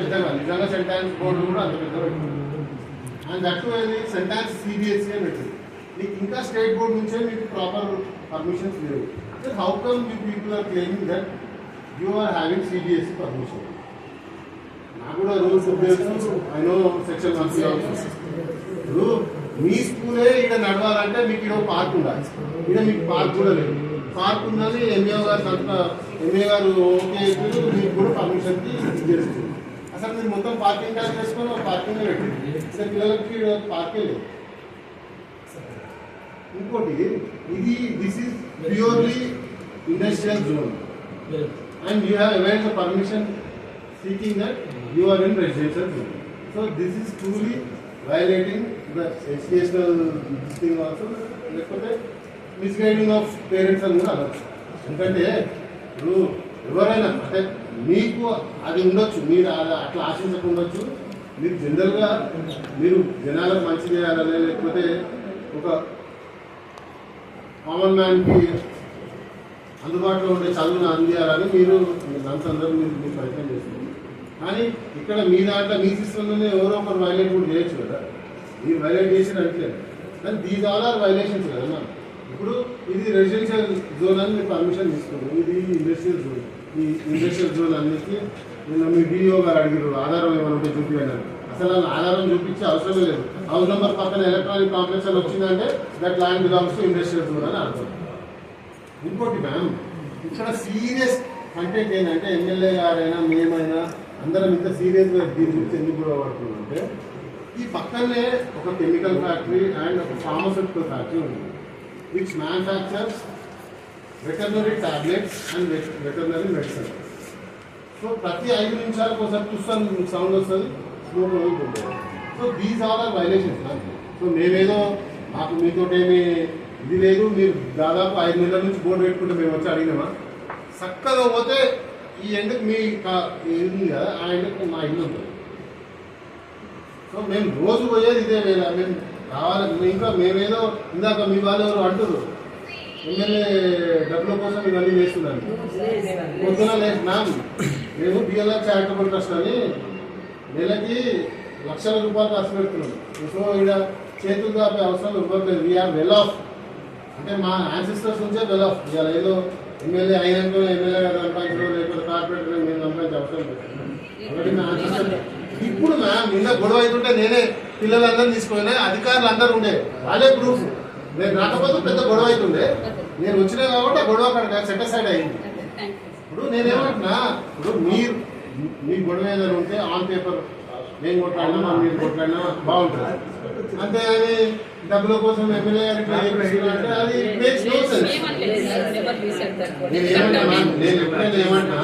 పెద్దగా నిజంగా sentence board కూడా అంత పెద్దగా పెట్టింది అండ్ దట్టు అనేది సెంటాన్స్ సిబిఎస్ఈ అని పెట్టింది నీకు ఇంకా స్టేట్ బోర్డ్ నుంచే మీకు ప్రాపర్ పర్మిషన్స్ లేవు. How come you people are claiming that you are having CBSE permission నాకు కూడా రూల్స్ తెలుసు. ఐ నో సెక్షన్ వన్ ఇప్పుడు మీ స్కూలే ఇక్కడ నడవాలంటే మీకు ఇక్కడ పార్క్ ఉండాలి. ఇక్కడ మీకు పార్క్ కూడా లేదు. పార్క్ ఉన్నది ఎంఏ గారు ఎంఏ గారు ఓకే మీకు కూడా పర్మిషన్కి చేస్తుంది అసలు మీరు మొత్తం పార్కింగ్ ట్యాక్స్ చేసుకొని ఒక పార్కింగ్ పెట్టింది ఇక్కడ పిల్లలకి ఈడ పార్కే లేదు ఇంకోటి ఇది this is purely industrial zone and you have availed the permission seeking that you are in residential zone. So this is truly violating the educational this thing also, లేకపోతే మిస్గైడింగ్ ఆఫ్ పేరెంట్స్ అని కూడా అనొచ్చు ఎందుకంటే ఇప్పుడు ఎవరైనా అంటే మీకు అది ఉండొచ్చు మీరు అట్లా ఆశించకుండొచ్చు. మీరు జనరల్గా మీరు జనాలకు మంచి చేయాలని లేకపోతే ఒక కామన్ మ్యాన్కి అందుబాటులో ఉండే చదువును అందియాలని మీరు దాని సందర్భం మీరు మీరు ప్రయత్నం చేస్తున్నారు. కానీ ఇక్కడ మీ దాంట్లో మీ సిస్టంలోనే ఎవరో ఒకరు వైలేట్ కూడా చేయొచ్చు కదా. మీరు వైలేట్ చేసిన అంటే కానీ దీస్ ఆల్ ఆర్ వైలేషన్స్ కదా ఇప్పుడు ఇది రెసిడెన్షియల్ జోన్ అని మీరు పర్మిషన్ తీసుకున్నారు ఇది ఇండస్ట్రియల్ జోన్ ఈ ఇండస్ట్రియల్ జోన్ అన్నిటికీ నిన్న మీ డిఓ గారు అడిగారు ఆధారం ఏమైనా ఉంటే చూపించారు అసలు ఆ ఆధారం చూపించే అవసరమే లేదు. హౌస్ నెంబర్ పక్కన ఎలక్ట్రానిక్ కాంప్లెక్స్ అని వచ్చిందంటే that land belongs to industrial zone అని అర్థం ఇంకోటి మ్యామ్ ఇక్కడ సీరియస్ కంటెంట్ ఏంటంటే ఎమ్మెల్యే గారైనా మేమైనా అందరం ఇంత సీరియస్గా దీని గురించి ఎందుకు గొడవ ఈ పక్కనే ఒక కెమికల్ ఫ్యాక్టరీ అండ్ ఒక ఫార్మసూటికల్ ఫ్యాక్టరీ ఉంది which manufactures veterinary tablets and veterinary medicine so ప్రతి ఐదు నిమిషాలకు ఒకసారి చూస్తాను సౌండ్ వస్తుంది smoke వదులుతుంది so these are are violations so మేమేదో మాకు మీతోటేమి ఇది లేదు మీరు దాదాపు ఐదు నెలల నుంచి బోర్డు పెట్టుకుంటే మేము వచ్చి అడిగినామా? చక్కగా పోతే ఈ ఎండకు మీ ఇది ఉంది కదా ఆ ఎండకు మా ఇల్లు ఉంటుంది. సో మేము రోజు పోయేది ఇదే వేళ మేము రావాలి ఇంకా మేమేదో ఇందాక మీ వాళ్ళు ఎవరు అంటున్నారు ఎమ్మెల్యే డబ్బుల కోసం ఇవన్నీ చేస్తున్నారు. పొద్దున లేదు మ్యామ్ మేము బిఎల్ఆర్ చారిటబుల్ ట్రస్ట్ అని నెలకి లక్షల రూపాయలు ఖర్చు పెడుతున్నాం. సో ఇక్కడ చేతులు దాపే అవసరం ఇవ్వట్లేదు. వీఆర్ వెల్ ఆఫ్ అంటే మా యాన్సిస్టర్స్ నుంచే వెల్ ఆఫ్ ఇవాళ ఏదో ఎమ్మెల్యే అయినాక ఎమ్మెల్యే గారు సంపాదించడం లేకపోతే కార్పొరేటర్ మేము సంపాదించే అవసరం లేదు. కాబట్టి ఇప్పుడు మ్యామ్ నిన్న గొడవ అవుతుంటే నేనే పిల్లలందరూ తీసుకుపోయినా అధికారులు అందరూ ఉండే. వాళ్ళే ప్రూఫ్ నేను రాకపోతే పెద్ద గొడవ అవుతుండే. నేను వచ్చినా కాబట్టి ఆ గొడవ అక్కడ సెట్ సైడ్ అయింది. ఇప్పుడు నేనేమంటున్నా ఇప్పుడు మీరు మీ గొడవ ఏదైనా ఉంటే ఆన్ పేపర్ నేను కొట్లాడినా మీరు కొట్లాడినా బాగుంటుంది. అంతేగాని డబ్బుల కోసం ఎమ్మెల్యే గారు ఇట్లా చేపిస్తున్నారు అంటే అది మేక్స్ నో సెన్స్ నేను ఏమంటా మ్యామ్, నేను ఎప్పుడైనా ఏమంటా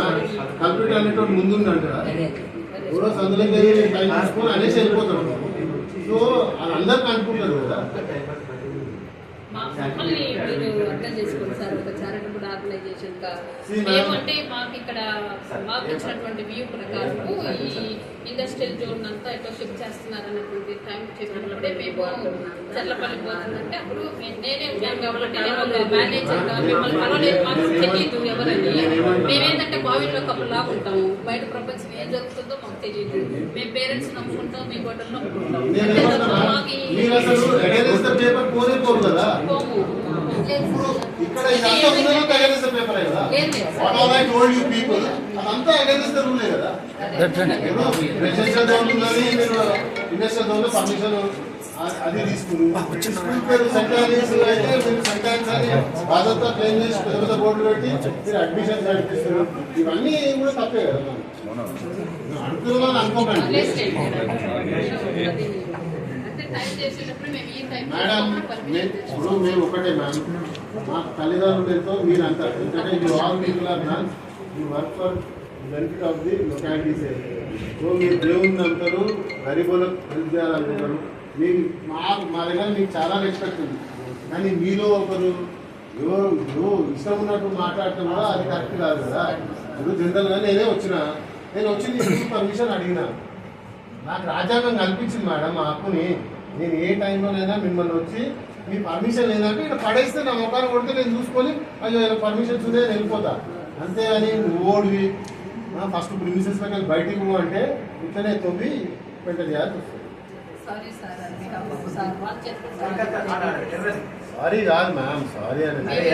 కంప్యూటర్ అనేటువంటి ముందుందంట. ఎవరో టైం తీసుకొని అనేసి వెళ్ళిపోతాడు. సో అది అందరికి అనుకుంటారు కదా. మమ్మల్ని మీరు అర్థం చేసుకోండి సార్ ఒక చారిటబుల్ ఆర్గనైజేషన్గా See, ma'am. ఏమంటే మాకు ఇక్కడ మాకు ఇచ్చినటువంటి వ్యూ ప్రకారం ఈ ఇండస్ట్రియల్ జోన్ అంతా ఎటో షిఫ్ట్ చేస్తున్నారు అన్నటువంటి టైం చెప్పినప్పుడే మేము చల్లపల్లి పోతుందంటే అప్పుడు నేనే కాబట్టి మేనేజర్ మిమ్మల్ని కలవలేదు. మాకు తెలియదు ఎవరని. మేమేంటంటే బావిలో కప్పులు లాగుంటాము బయట ప్రపంచం ఏం జరుగుతుందో మాకు తెలియదు. మేము పేరెంట్స్ నమ్ముకుంటాం మీ గొడవలు నమ్ముకుంటాం. పోము. ఇక్కడ ఇదంతా పేపర్ కదా. What I told you people అదంతా అగేనెస్ట్ రూలే కదా. ఇప్పుడు రెసిడెన్షియల్ జోన్ ఉందని మీరు ఇండస్ట్రియల్ జోన్లో పర్మిషన్ అది తీసుకున్నారు స్కూల్ పేరు సెంటానిస్ అయితే మీరు సెంటాన్స్ అని బాధ్యత క్లెయిమ్ చేసి పెద్ద పెద్ద బోర్డులు పెట్టి మీరు అడ్మిషన్ నడిపిస్తారు ఇవన్నీ కూడా తప్పే కదా అడుగుతున్నాను అనుకోకండి. మేడం ఇప్పుడు మేము ఒకటే మ్యామ్ మా తల్లిదండ్రులతో మీరు అంటారు ఎందుకంటే you all people are you work for benefit of the localities so మీరు దేవుని అంటారు గరీబులకు హెల్ప్ చేయాలనుకుంటారు మీకు మా మా దగ్గర మీకు చాలా రెస్పెక్ట్ ఉంది. కానీ మీలో ఒకరు ఎవరు నువ్వు ఇష్టం ఉన్నట్టు మాట్లాడటం కూడా అది కరెక్ట్ కాదు కదా. ఇప్పుడు జనరల్గా నేనే వచ్చిన నేను వచ్చి నీకు పర్మిషన్ అడిగినా. నాకు రాజ్యాంగం కల్పించింది మేడం ఆ హక్కుని. నేను ఏ టైంలోనైనా మిమ్మల్ని వచ్చి మీ పర్మిషన్ లేదంటే ఇక్కడ పడేస్తే నా ముఖాన్ని కొడితే నేను చూసుకొని అయ్యో పర్మిషన్ పర్మిషన్స్ ఉందే నేను వెళ్ళిపోతా. అంతేగాని నువ్వు ఓడివి ఫస్ట్ ప్రిమిసెస్ వెళ్ళి బయటికి పో అంటే ఇట్లనే తొవ్వి పెద్ద చేయాల్సి వస్తుంది సారీ సార్ అది కాదు మ్యామ్ సారీ అని మీరు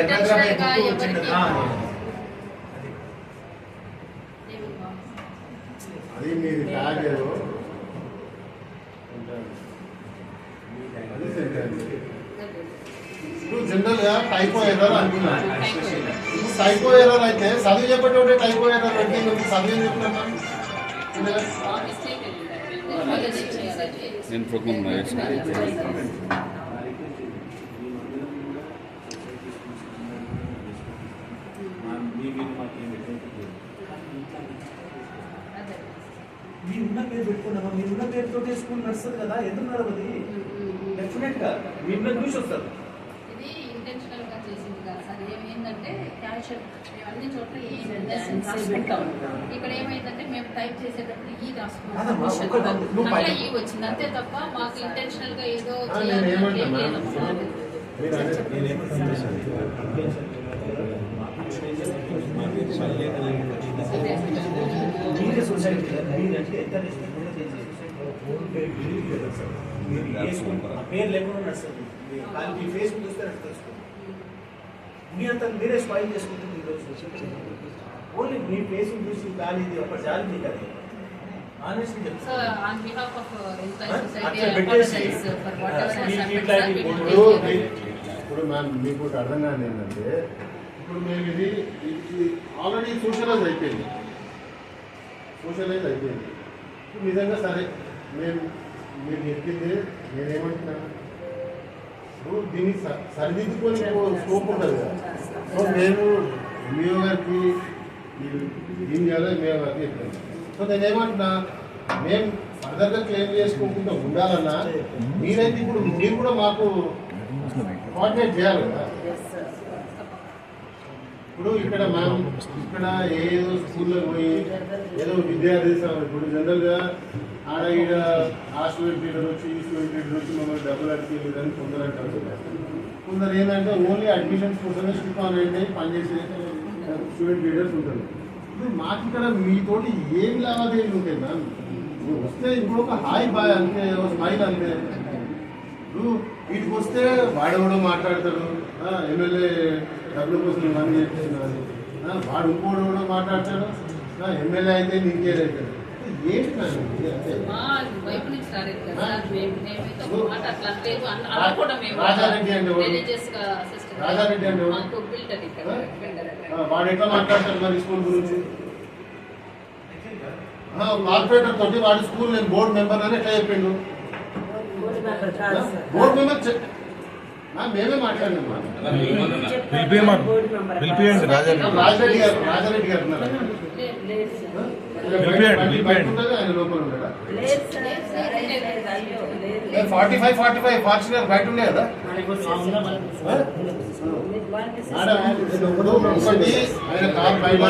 అది మీది ట్యాగ్ ఏదో. అది సెంటెన్స్ ఇప్పుడు జనరల్గా టైపో ఎర్రర్ అనుకున్నాను. టైపో ఎర్రర్ అయితే చదువు చెప్పేటోటే టైపో ఎర్రర్ పెట్టి నువ్వు చదువు ఏం చెప్తున్నా నేను ప్రోగ్రామ్ మీరున్న పేరు పెట్టుకున్నామా మీరున్న పేరుతో స్కూల్ నడుస్తుంది కదా ఎందుకు నడవది డెఫినెట్గా మీ మీద చూసి వస్తారు. ఇది ఇంటెన్షనల్గా చేసింది కాదు సార్. ఏమైందంటే మేము అన్ని చోట్ల ఇక్కడ ఏమైందంటే మేము టైప్ చేసేటప్పుడు ఈ నువ్వు అట్లా ఈ వచ్చింది. అంతే తప్ప మాకు ఇంటెన్షనల్గా ఏదో చేయాలి పేరు లేకుండా నడుస్తుంది మీ- ఫేస్ చూస్తే నడుస్తుంది మీ అంతా మీరే స్పాయిల్ చేసుకుంటుంది ఈరోజు ఓన్లీ మీ ఫేస్ చూసి కానీ ఇది ఒక జాలి కదా ఆనెస్ట్లీ So, చెప్తాను on behalf of uh, entire Huh? society, అట్లా I పెట్టేసి, apologize for whatever has మీ- happened, ఇట్లాంటి sir. We will ఇప్పుడు take care మీ- of it. ఇప్పుడు మ్యామ్ మీకు ఒకటి అర్థం కాదు ఏంటంటే ఇప్పుడు మేము ఇది ఇది ఆల్రెడీ సోషలైజ్ అయిపోయింది సోషలైజ్ అయిపోయింది ఇప్పుడు నిజంగా సరే మేము మీరు చెప్పింది నేనేమంటున్నా ఇప్పుడు దీన్ని స- సరిదిద్దుకొని స్కోప్ ఉంటుంది కదా. సో నేను ఎంఈఓ గారికి మీరు దీని చేయాలి మేము అది చెప్పాను సో నేను ఏమంటున్నా మేము ఫర్దర్గా క్లెయిమ్ చేసుకోకుండా ఉండాలన్నా మీరైతే ఇప్పుడు మీరు కూడా మాకు కోఆర్డినేట్ చేయాలి కదా. ఇప్పుడు ఇక్కడ మనం ఇక్కడ ఏదో స్కూల్లో పోయి ఏదో విద్యార్థి ఇప్పుడు జనరల్గా ఆడ ఈడ ఆ స్టూడెంట్ లీడర్ వచ్చి ఈ స్టూడెంట్ లీడర్ వచ్చి మమ్మల్ని డబ్బులు అడిగి లేదని కొందరు అంటారు. కొందరు ఏంటంటే ఓన్లీ అడ్మిషన్స్ కోసమే స్టిక్ ఆన్ పనిచేసే స్టూడెంట్ లీడర్స్ ఉంటారు. ఇప్పుడు మాకు ఇక్కడ మీతోటి ఏం లావాదేవీలు ఉంటాయి మ్యామ్? వస్తే ఇప్పుడు ఒక హాయ్ బాయ్ అంతే స్మైల్ అంతే ఇప్పుడు వీటికి వస్తే వాడెవడో మాట్లాడతాడు. ఎమ్మెల్యే డబ్బుల కోసం ఇవన్నీ చేస్తున్నాను వాడు ఇంకోడు కూడా మాట్లాడతాడు. ఆ, ఎమ్మెల్యే అయితే నీకేదైతే ఏంటి రాజారెడ్డి రాజారెడ్డి వాడు ఎట్లా మాట్లాడతాడు మరి స్కూల్ గురించి? ఆ, కార్పొరేటర్ తోటి వాడి స్కూల్ నేను బోర్డు మెంబర్ అని ఎట్లా చెప్పిండు? బోర్డు మెంబర్ మేమే మాట్లాడినాం మా. పిలిపియండి Rajareddy Rajareddy garu Rajareddy garu. Forty five forty five Fortuner బయట ఉండే కదా ఒకటి ఆయన కార్ బయట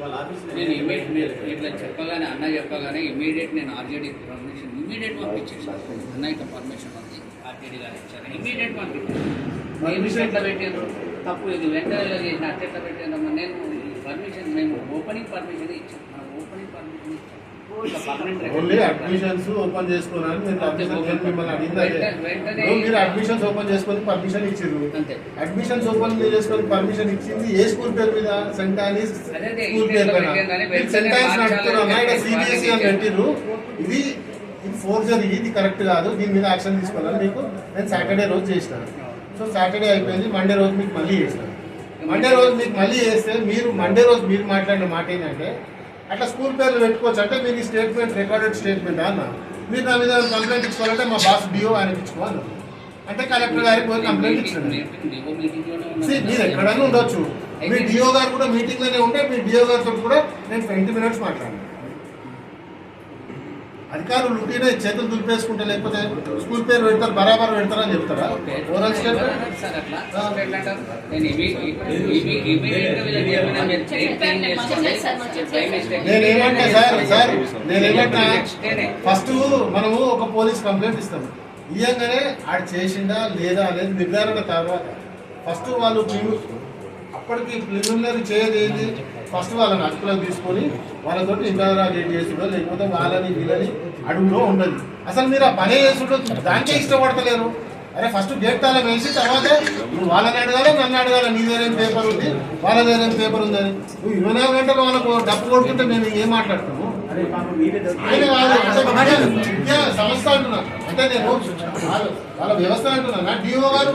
నేను ఇమీడియట్ ఇట్లా చెప్పగానే అన్న చెప్పగానే ఇమీడియట్ నేను ఆర్జేడీ పర్మిషన్ ఇమీడియట్ పంపించేసాను అన్న ఇట్లా పర్మిషన్ ఉంది ఆర్జేడీ గారు ఇచ్చారు. ఇమీడియట్ పంపించాను ఎట్లా పెట్టారు తప్పు ఇది వెంటనే చేసిన అట్లా ఎట్లా నేను పర్మిషన్ మేము ఓపెనింగ్ పర్మిషన్ ఇచ్చాం. మన ఓపెనింగ్ పర్మిషన్ ఇచ్చాం. ఇట్లా permanent only record admissions open చేసుకోవాలని మీరు మిమ్మల్ని అడిగింది అడ్మిషన్స్ ఓపెన్ చేసుకొని పర్మిషన్ ఇచ్చారు అంతే. అడ్మిషన్స్ ఓపెన్ చేసుకొని పర్మిషన్ ఇచ్చింది ఏ స్కూల్ పేరు మీద? పేరు పైన. నడుపుతున్నా ఇక్కడ సిబిఎస్ఈ అని పెట్టిర్రు. ఇది ఇది ఫోర్జరీ ఇది కరెక్ట్ కాదు. దీని మీద యాక్షన్ తీసుకోవాలని మీకు నేను సాటర్డే రోజు చేసిన సో సాటర్డే అయిపోయింది. మండే రోజు మీకు మళ్ళీ చేసిన మండే రోజు మీకు మళ్ళీ చేస్తే మీరు మండే రోజు మీరు మాట్లాడిన మాట ఏంటంటే అట్లా స్కూల్ పేర్లు పెట్టుకోవచ్చు. అంటే మీరు ఈ స్టేట్మెంట్ రికార్డెడ్ స్టేట్మెంట్ అన్న? మీరు నా మీద కంప్లైంట్ ఇచ్చుకోవాలంటే మా బాస్ డిఓ అనిపించుకోవాలి అంటే కలెక్టర్ గారికి పోయి కంప్లైంట్ ఇచ్చాడు మీరు ఎక్కడైనా ఉండొచ్చు. మీ డిఓ గారు కూడా మీటింగ్లోనే ఉంటే మీ డిఓ గారితో కూడా నేను ట్వంటీ మినిట్స్ మాట్లాడాను. అధికారులు ఉంటేనే చేతులు దులిపేసుకుంటే లేకపోతే స్కూల్ పేరు పెడతారు బరాబర్ పెడతారని చెప్తారా ఓరల్ సార్? నేను ఇవి ఇవి ఇమీడియట్గా వీళ్ళకి చెప్పినా మీరు చేంజ్ చేంజ్ చేసుకోండి. By mistake. నేను ఏమంటా సార్ సార్. ఫస్ట్ మనము ఒక పోలీస్ కంప్లైంట్ ఇస్తాం ఇయ్యంగానే ఆడు చేసిండా లేదా అనేది నిర్ధారణ తర్వాత ఫస్ట్ వాళ్ళు అప్పటికి ప్రిలిమినరీ చేయదు ఏంది ఫస్ట్ వాళ్ళని అదుపులోకి తీసుకొని వాళ్ళతో ఇంటరాగేట్ చేసుడో లేకపోతే వాళ్ళని వీళ్ళని అడుగులో ఉండదు. అసలు మీరు ఆ పనే చేసుడో దానికే ఇష్టపడతలేరు. అరే ఫస్ట్ గేట్ తాళం వేసి తర్వాత నువ్వు వాళ్ళని అడగాలి నన్ను అడగాలి? నీ దగ్గర పేపర్ ఉంది? వాళ్ళ దగ్గర పేపర్ ఉందని నువ్వు ఇరవై నాలుగు గంటలు వాళ్ళకు డబ్బు కొడుతుంటే మేము ఏం మాట్లాడుతున్నాము? ఆయన కాదు విద్య సంస్థ అంటున్నా అంటే నేను వాళ్ళ వాళ్ళ వ్యవస్థ అంటున్నా డిఓ గారు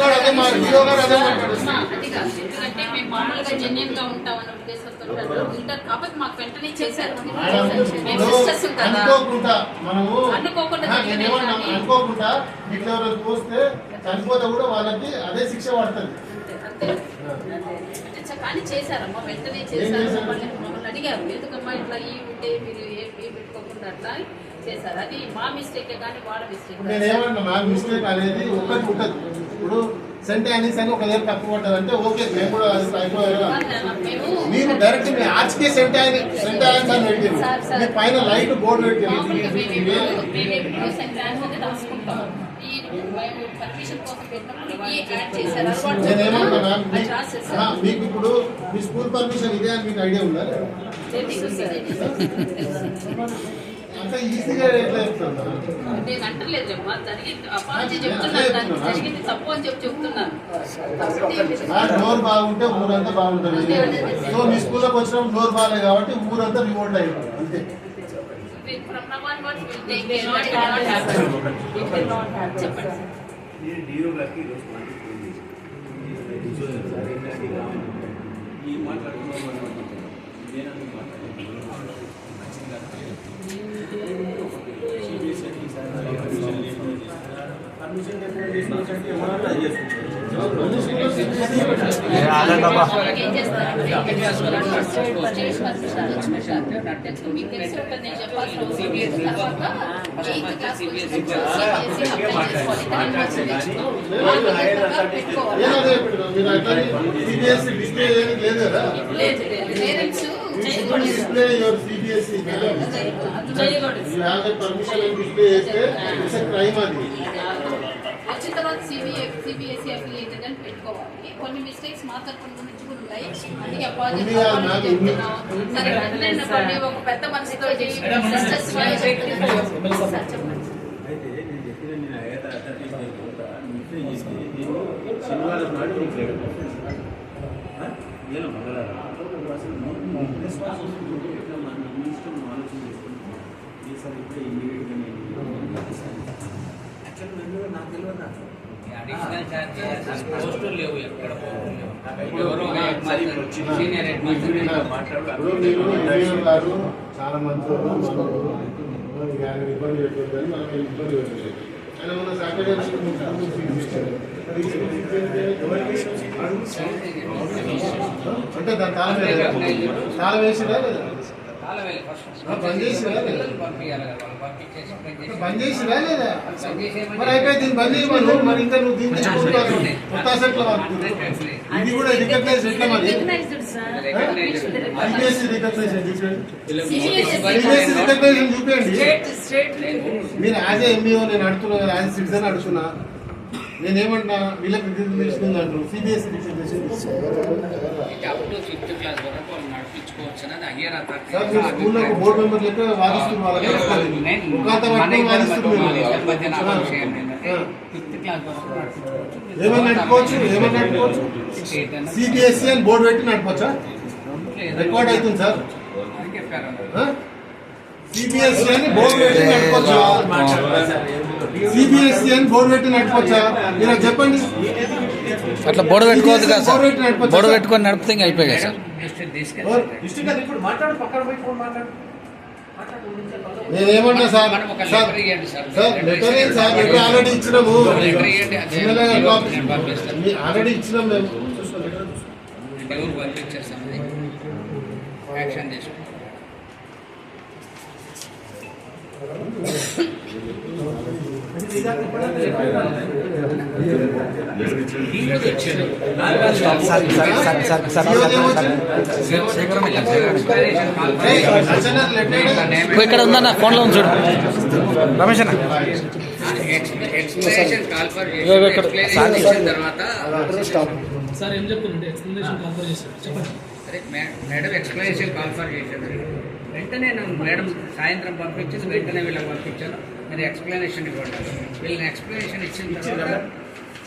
గారు అదే మా గారు అదే ఎందుకంటే మేము మామూలుగా జెన్యున్గా ఉంటామన్న ఉద్దేశంతో ఉంటారు. కాబట్టి మాకు వెంటనే చేశారు. మేము సిస్టర్స్ కదా అనుకోకుండా మనము అనుకోకుండా అనుకోకుండా ఇట్లా చనిపోతే కూడా వాళ్ళకి అదే శిక్ష పడుతుంది. కానీ చేశారమ్మా వెంటనే చేశారు? మమ్మల్ని అడిగారు. ఎందుకమ్మా ఇట్లా ఈ ఉంటే మీరు ఏ ఏ పెట్టుకోకుండా అట్లా చేశారు. అది మా మిస్టేకే కానీ వాళ్ళ మిస్టేక్ ఇప్పుడు నేను ఏమన్నా నాకు మిస్టేక్ అనేది ఒక్కటి ఉంటుంది. ఇప్పుడు యానిస్ అని ఒక దగ్గర తక్కువ పడ్డది అంటే ఓకే మేము కూడా అది అయిపోయారు మీరు డైరెక్ట్ మీ ఆర్చ్కే అని సార్. మీ పైన లైట్ బోర్డు నేనేమన్నా రాసేసారు మీకు ఇప్పుడు మీ స్కూల్ పర్మిషన్ ఇదే అని మీకు ఐడియా ఉందా? సార్. అంత ఈజీగా ఎట్లా చెప్తుందా నేను అంటలేదు అమ్మా జరిగింది అపాలజీ చెప్తున్నాను దానికి జరిగింది తప్పు అని చెప్పి చెప్తున్నాను కాబట్టి ఆ డోర్ బాగుంటే ఊరంతా బాగుంటుంది. సో మీ స్కూల్లోకి వచ్చినప్పుడు డోర్ బాగాలేదు కాబట్టి ఊరంతా రిమోట్ అయిపోతుంది. అంతే. నేను డిఓ గారికి ఈరోజు మాట్లాడుతుంది ఈ మాట్లాడుతున్నాం మనం నేను పర్మిషన్ సిబిఎస్ఈ డిస్ప్లే ఏమీ లేదు కదా లేదు చేయకూడదు యూ హ్యావ్ ద పర్మిషన్ అని డిస్ప్లే చేస్తే ఇట్స్ క్రైమ్ అది వచ్చిన తర్వాత సిబిఐ సిబిఎస్ఈ అఫిలియేటెడ్ అని పెట్టుకోవాలి. కొన్ని మిస్టేక్స్ మా తరపున నుంచి కూడా ఉన్నాయి. అందుకే. సరే అనుకోండి, ఒక పెద్ద మనసుతో సిస్టర్స్ సార్ చెప్పండి. అయితే నేను చెప్పిన నేను ఐదు అథారిటీస్ పోతా నిశ్చయం చేసి నేను శనివారం నాడు నీకు నేను మంగళవారం. అసలు రెస్పాన్సిబిలిటీ ఉంటే ఎట్లా మన మన ఇష్టం మనం ఆలోచన చేసుకుంటాం ఏ సార్ ఇప్పుడే ఇమీడియట్గా నేను యాక్చువల్ నన్ను నాకు తెలియదు నాకు అడిషనల్ ఛార్జెస్ పోస్టులు లేవు ఎక్కడ పోస్టులు లేవు చాలా. ఆయన ఇబ్బంది పెట్టొద్దని మనం ఏం ఇబ్బంది పెట్టలేదు ఆయన ఉన్న సాటర్డే అంటే దాని తాళం వేయలేదు. తాళం వేసిరా లేదా? బంద్ లేదా? బంద్ లేదా? మరి అయిపోయి దీన్ని బంద్ చేయమను మరి ఇంకా నువ్వు దీన్ని కొత్త సెట్ల ఇది కూడా రికగ్నైజ్ ఎట్లా మరి? రికగ్నైజేషన్ చూపించండి మీరు యాజ్ ఏ ఎంబీఓ నేను అడుగుతున్నా యాజ్ సిటిజన్ అడుగుతున్నా నేనేమంటున్నా వీళ్ళకి రికగ్నేషన్ అంటారు సిబిఎస్ఈ రికగ్నేషన్ స్కూల్లో బోర్డు మెంబర్ లెక్క వాదిస్తున్నారు వాళ్ళకి ఏమని నడుపుకోవచ్చు నడుపుకోవచ్చు అని బోర్డు పెట్టి నడపచ్చా రికార్డ్ అవుతుంది సార్ సిబిఎస్ఈ అని బోర్డు పెట్టి నడపచ్చా? సిబిఎస్ఈ అని బోర్డు పెట్టి నడపచ్చా? మీరు అది చెప్పండి. అట్లా బోర్డు పెట్టుకోవద్దు కదా సార్. బోర్డు పెట్టుకొని నడిపితే ఇంకా అయిపోయాయి కదా సార్. నేనేమన్నా sir? Sir letter sir. Letter ఏంటి సార్. లెటర్ ఆల్రెడీ ఇచ్చినాము. ఆల్రెడీ ఇచ్చినాం మేము. యాక్షన్ అంటే నిజానికి ఇప్పటిదాకా చెప్పలేదు. ఈ రోజు వచ్చారు ఎక్స్ప్లెనేషన్ ఏయ్, అర్చనర్ లెటర్ ఓ, ఇక్కడ ఉందన్న ఫోన్లో ఉంది చూడు. రమేష్ అన్న. సార్ ఏం చెప్తుందంటే ఎక్స్ప్లెనేషన్ చేశారు చెప్పండి. మేడం ఎక్స్ప్లెనేషన్ కాల్ ఫర్ చేశాను వెంటనే నేను మేడం సాయంత్రం పంపించేసి వెంటనే వీళ్ళకి పంపించాను మీరు ఎక్స్ప్లెనేషన్ ఇవ్వండి. వీళ్ళని ఎక్స్ప్లెనేషన్ ఇచ్చిన తర్వాత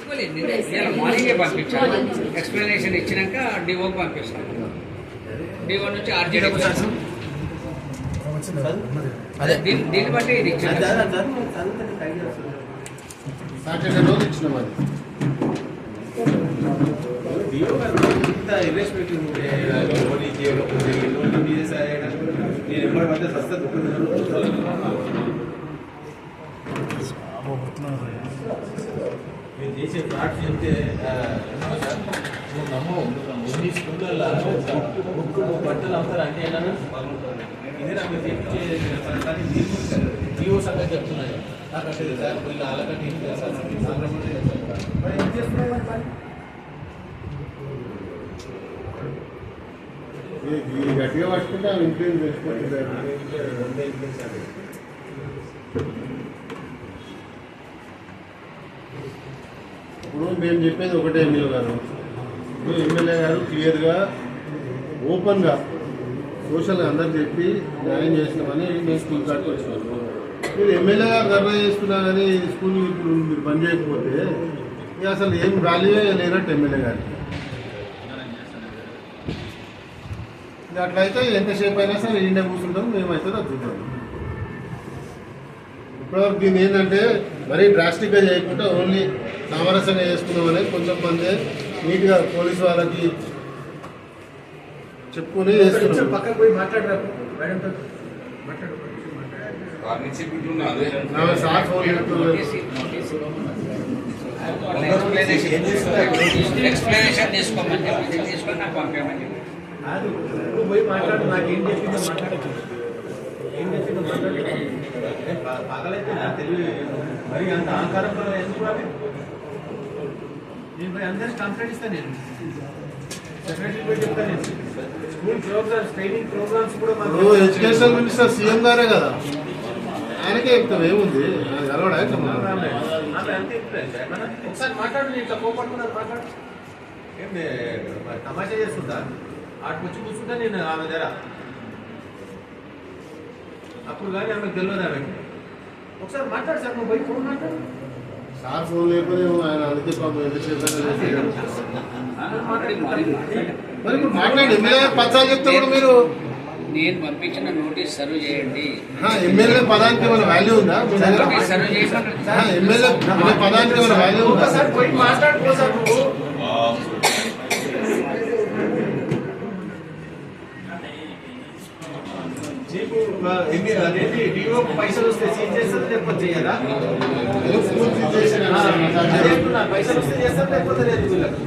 ఇవ్వలేదు. నేను మార్నింగే పంపించాను. ఎక్స్ప్లెనేషన్ ఇచ్చినాక డిఓకి పంపిస్తాను. డిఓ నుంచి ఆర్జీడీ అదే దీన్ని దీన్ని బట్టి ఇది ఇచ్చాను. సాటర్డే రోజు అది డిఓ గారు ఇంత నేను ఎమ్మడి పడితే సస్తది. మీరు చేసే ఫ్రాడ్స్ చెప్తే నువ్వు నమ్మవు ఎన్ని స్కూళ్ళల్లో బుక్ బట్టలు అమ్ముతారు అంటే ఏంటన్నా ఇదే నాకు చెప్తే సంగతి చెప్తున్నాను నాకు అసలు సార్ వీళ్ళు అలాగంటే ఏం చేస్తారు సంక్రమణ చేస్తారు మరి ఏం చేస్తున్నావు మరి పని? ఈ- ఈ గట్టిగా పట్టుకుంటే ఆమె ఇంప్లీన్ చేసుకుంటుంది ఇప్పుడు మేము చెప్పేది ఒకటే ఎమ్మెల్యే గారు. ఇప్పుడు ఎమ్మెల్యే గారు క్లియర్గా ఓపెన్గా సోషల్గా అందరికి చెప్పి న్యాయం చేసినామని మేము స్కూల్ కాడికి వచ్చినాము మీరు ఎమ్మెల్యే గారు ధర్నా చేస్తున్నా కానీ స్కూల్ ఇప్పుడు మీరు బంద్ చేయకపోతే ఇక అసలు ఏం వాల్యూ లేనట్టు ఎమ్మెల్యే గారికి ఇది అట్లయితే ఎంతసేపు అయినా సరే ఇండియా కూర్చుంటాం మేమైతే తగ్గుతాం ఇప్పటివరకు దీన్ని ఏంటంటే మరీ డ్రాస్టిక్గా చేయకుండా ఓన్లీ సామరస్యంగా చేసుకున్నామని కొంచెం మంది నీట్గా పోలీసు వాళ్ళకి చెప్పుకొని చేస్తున్నాం. పక్కకు పోయి మాట్లాడరా సార్ ఫోన్ ఎక్స్ప్లెనేషన్ ఎక్స్ప్లెనేషన్ తీసుకోమని చెప్పి నాకు కాదు. నువ్వు పోయి మాట్లాడు నాకు ఏం చెప్పిందో మాట్లాడు. ఏం చెప్పిందో మాట్లాడు పగలైతే నా తెలివి మరి అంత అహంకారం ఎందుకు రాదు? నేను పోయి అందరికి కంప్లైంట్ ఇస్తాను నేను. సెక్రటరీ పోయి చెప్తాను నేను. స్కూల్ ప్రోగ్రామ్స్ ట్రైనింగ్ ప్రోగ్రామ్స్ కూడా ఇప్పుడు ఎడ్యుకేషన్ మినిస్టర్ సీఎం గారే కదా. ఆయనకే చెప్తాం ఏముంది? కలవడా? ఒకసారి మాట్లాడు నేను ఇట్లా కోపడుతున్నాను మాట్లాడు. ఏం మరి తమాషా చేస్తుంటా ఆడికి వచ్చి కూర్చుంటా నేను ఆమె దగ్గర. అప్పుడు కానీ ఆమెకు తెలియదు ఆమె ఒకసారి మాట్లాడు సార్ నువ్వు పోయి ఫోన్ మాట్లాడు. సార్ ఫోన్ లేకపోతే ఆయన అందుకే. మరి మాట్లాడి ఎమ్మెల్యే పచ్చాలు చెప్తే కూడా మీరు నేను పంపించిన నోటీస్ సర్వ్ చేయండి. ఆ, ఎమ్మెల్యే పదానికి ఏమైనా వాల్యూ ఉందా? నోటీస్ సర్వ్ ఆ, ఎమ్మెల్యే పదానికి ఏమైనా వాల్యూ ఉందా? ఒకసారి పోయి మాట్లాడుకో సార్ నువ్వు. అదేంటి? పైసలు వస్తే సీజ్ లేకపోతే పైసలు వస్తే చేస్తారు లేకపోతే లేదు వీళ్ళకి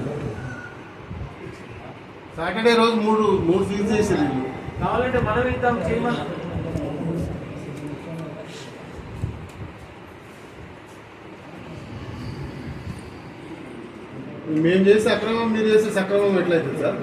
సాటర్డే రోజు మూడు మూడు చేసేది వీళ్ళు. కావాలంటే మనం ఇద్దాం చేయమని. మేము చేసే అక్రమం మీరు చేసే సక్రమం ఎట్లయితుంది సార్